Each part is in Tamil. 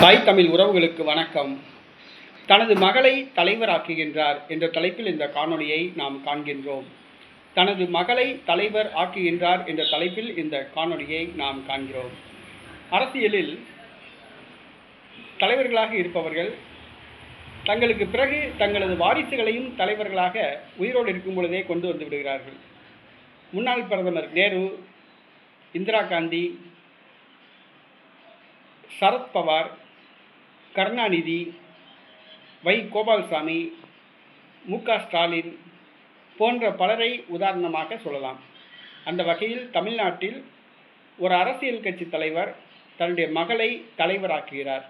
தாய் தமிழ் உறவுகளுக்கு வணக்கம். தனது மகளை தலைவராக்குகின்றார் என்ற தலைப்பில் இந்த காணொளியை நாம் காண்கின்றோம். தனது மகளை தலைவர் ஆக்குகின்றார் என்ற தலைப்பில் இந்த காணொளியை நாம் காண்கிறோம். அரசியலில் தலைவர்களாக இருப்பவர்கள் தங்களுக்கு பிறகு தங்களது வாரிசுகளையும் தலைவர்களாக உயிரோடு இருக்கும் பொழுதே கொண்டு வந்து விடுகிறார்கள். முன்னாள் பிரதமர் நேரு இந்திரா காந்தி சரத்பவார் கருணாநிதி வை. கோபால்சாமி மு. க. ஸ்டாலின் போன்ற பலரை உதாரணமாக சொல்லலாம். அந்த வகையில் தமிழ்நாட்டில் ஒரு அரசியல் கட்சி தலைவர் தன்னுடைய மகளை தலைவராக்குகிறார்.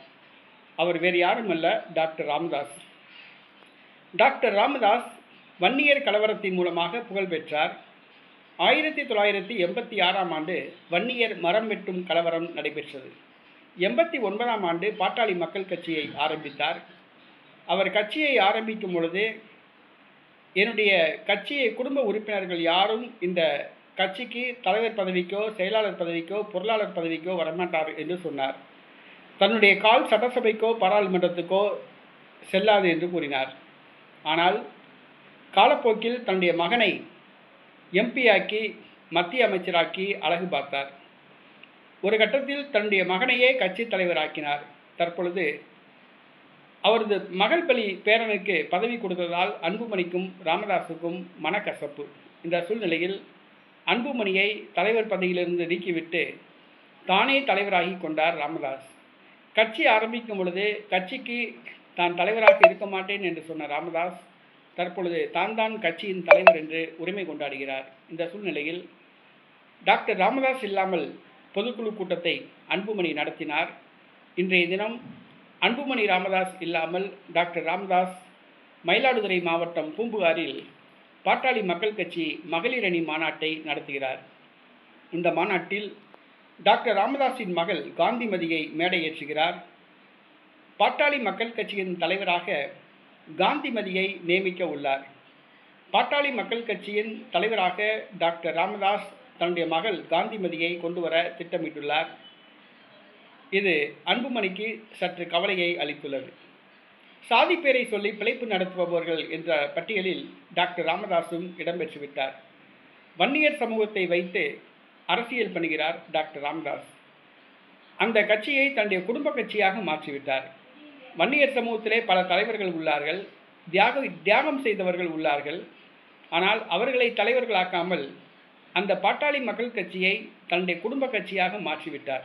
அவர் வேறு யாரும் அல்ல டாக்டர் ராமதாஸ். டாக்டர் ராமதாஸ் வன்னியர் கலவரத்தின் மூலமாக புகழ் பெற்றார். ஆயிரத்தி தொள்ளாயிரத்தி எண்பத்தி ஆறாம் ஆண்டு வன்னியர் மரம் வெட்டும் கலவரம் நடைபெற்றது. எண்பத்தி ஒன்பதாம் ஆண்டு பாட்டாளி மக்கள் கட்சியை ஆரம்பித்தார். அவர் கட்சியை ஆரம்பிக்கும் பொழுது என்னுடைய கட்சியை குடும்ப உறுப்பினர்கள் யாரும் இந்த கட்சிக்கு தலைவர் பதவிக்கோ செயலாளர் பதவிக்கோ பொருளாளர் பதவிக்கோ வரமாட்டார் என்று சொன்னார். தன்னுடைய கால் சட்டசபைக்கோ பாராளுமன்றத்துக்கோ செல்லாது என்று கூறினார். ஆனால் காலப்போக்கில் தன்னுடைய மகனை எம்பியாக்கி மத்திய அமைச்சராக்கி அழகு பார்த்தார். ஒரு கட்டத்தில் தன்னுடைய மகனையே கட்சி தலைவராக்கினார். தற்பொழுது அவரது மகள் பலி பேரனுக்கு பதவி கொடுத்ததால் அன்புமணிக்கும் ராமதாஸுக்கும் மனக்கசப்பு. இந்த சூழ்நிலையில் அன்புமணியை தலைவர் பதவியிலிருந்து நீக்கிவிட்டு தானே தலைவராகி கொண்டார் ராமதாஸ். கட்சி ஆரம்பிக்கும் பொழுது கட்சிக்கு தான் தலைவராக இருக்க மாட்டேன் என்று சொன்ன ராமதாஸ் தற்பொழுது தான் தான் கட்சியின் தலைவர் என்று உரிமை கொண்டாடுகிறார். இந்த சூழ்நிலையில் டாக்டர் ராமதாஸ் இல்லாமல் பொதுக்குழு கூட்டத்தை அன்புமணி நடத்தினார். இன்றைய தினம் அன்புமணி ராமதாஸ் இல்லாமல் டாக்டர் ராமதாஸ் மயிலாடுதுறை மாவட்டம் பூம்புகாரில் பாட்டாளி மக்கள் கட்சி மகளிர் அணி மாநாட்டை நடத்துகிறார். இந்த மாநாட்டில் டாக்டர் ராமதாஸின் மகள் காந்திமதியை மேடையேற்றுகிறார். பாட்டாளி மக்கள் கட்சியின் தலைவராக காந்திமதியை நியமிக்க உள்ளார். பாட்டாளி மக்கள் கட்சியின் தலைவராக டாக்டர் ராமதாஸ் தன்னுடைய மகள் காந்திமதியை கொண்டு வர திட்டமிட்டுள்ளார். இது அன்புமணிக்கு சற்று கவலையை அளித்துள்ளது. சாதி பேரை சொல்லி பிழைப்பு நடத்துபவர்கள் என்ற பட்டியலில் டாக்டர் ராமதாஸும் இடம்பெற்றுவிட்டார் வன்னியர் சமூகத்தை வைத்து அரசியல் பண்ணுகிறார் டாக்டர் ராமதாஸ். அந்த கட்சியை தன்னுடைய குடும்ப கட்சியாக மாற்றிவிட்டார். வன்னியர் சமூகத்திலே பல தலைவர்கள் உள்ளார்கள். தியாக தியாகம் செய்தவர்கள் உள்ளார்கள். ஆனால் அவர்களை தலைவர்களாக்காமல் அந்த பாட்டாளி மக்கள் கட்சியை தன்னுடைய குடும்ப கட்சியாக மாற்றிவிட்டார்.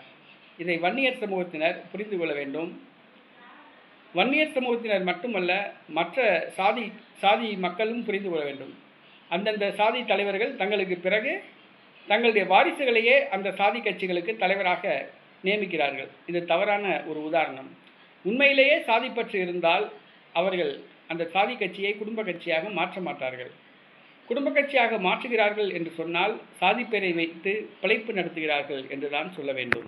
இதை வன்னியர் சமூகத்தினர் புரிந்து கொள்ள வேண்டும். வன்னியர் சமூகத்தினர் மட்டுமல்ல மற்ற சாதி சாதி மக்களும் புரிந்து கொள்ள வேண்டும். அந்தந்த சாதி தலைவர்கள் தங்களுக்கு பிறகு தங்களுடைய வாரிசுகளையே அந்த சாதி கட்சிகளுக்கு தலைவராக நியமிக்கிறார்கள். இது தவறான ஒரு உதாரணம். உண்மையிலேயே சாதிப்பற்று இருந்தால் அவர்கள் அந்த சாதி கட்சியை குடும்ப கட்சியாக மாற்ற மாட்டார்கள். குடும்ப கட்சியாக மாற்றுகிறார்கள் என்று சொன்னால் சாதிப்பேரை வைத்து பிழைப்பு நடத்துகிறார்கள் என்றுதான் சொல்ல வேண்டும்.